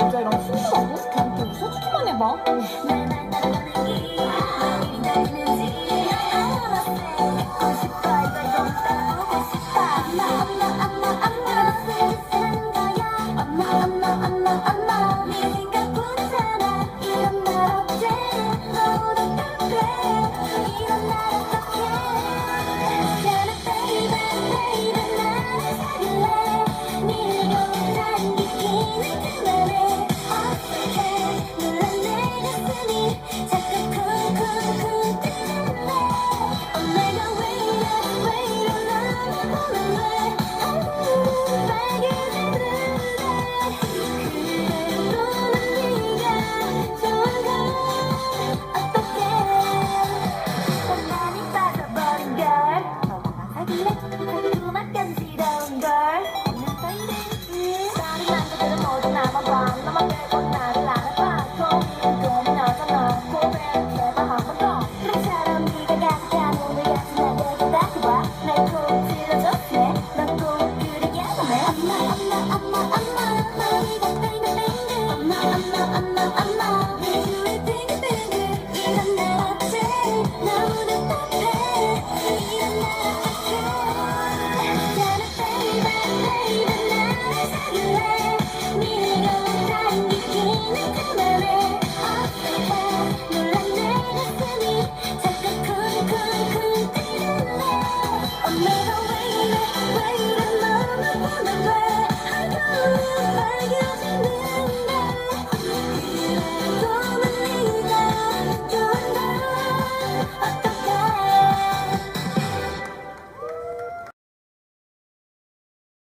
여자애랑 술 취하고? 걔한테 웃어주기만 해봐.